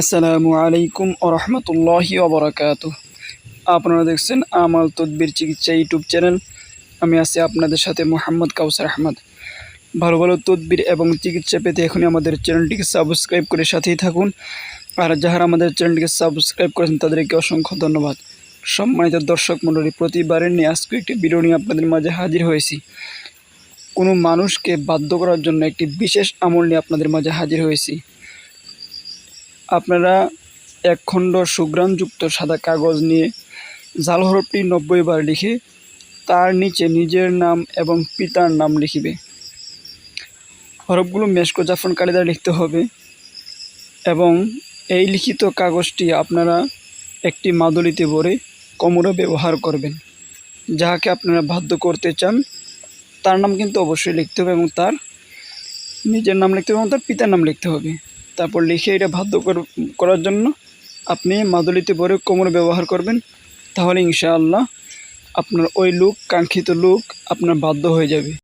আসসালামু আলাইকুম রহমতুল্লাহি ওবরাকাত আপনারা দেখছেন আমাল তদবির চিকিৎসা ইউটিউব চ্যানেল। আমি আছি আপনাদের সাথে মোহাম্মদ কাউসার আহমদ। ভালো ভালো তদবির এবং চিকিৎসা পেতে এখনই আমাদের চ্যানেলটিকে সাবস্ক্রাইব করে সাথেই থাকুন। আর যাহারা আমাদের চ্যানেলটিকে সাবস্ক্রাইব করেছেন, তাদেরকে অসংখ্য ধন্যবাদ। সম্মানিত দর্শক মণ্ডলী, প্রতিবারের নিয়ে আজকে একটি ভিডিও নিয়ে আপনাদের মাঝে হাজির হয়েছি। কোনো মানুষকে বাধ্য করার জন্য একটি বিশেষ আমল নিয়ে আপনাদের মাঝে হাজির হয়েছি। আপনারা এক খণ্ড সুগ্রামযুক্ত সাদা কাগজ নিয়ে জাল হরফটি নব্বই বার লিখে তার নিচে নিজের নাম এবং পিতার নাম লিখিবে। হরফগুলো মেশকো জাফরান কালি দ্বারা লিখতে হবে এবং এই লিখিত কাগজটি আপনারা একটি মাদুলিতে ভরে কোমরে ব্যবহার করবেন। যাহাকে আপনারা বাধ্য করতে চান, তার নাম কিন্তু অবশ্যই লিখতে হবে এবং তার নিজের নাম লিখতে হবে এবং তার পিতার নাম লিখতে হবে। তারপর লিখে এটা বাধ্য কর- করার জন্য আপনি মাদুলিতে ভরে কোমর ব্যবহার করবেন, তাহলে ইনশাআল্লাহ আপনার ওই লুক কাঙ্ক্ষিত লুক আপনার বাধ্য হয়ে যাবে।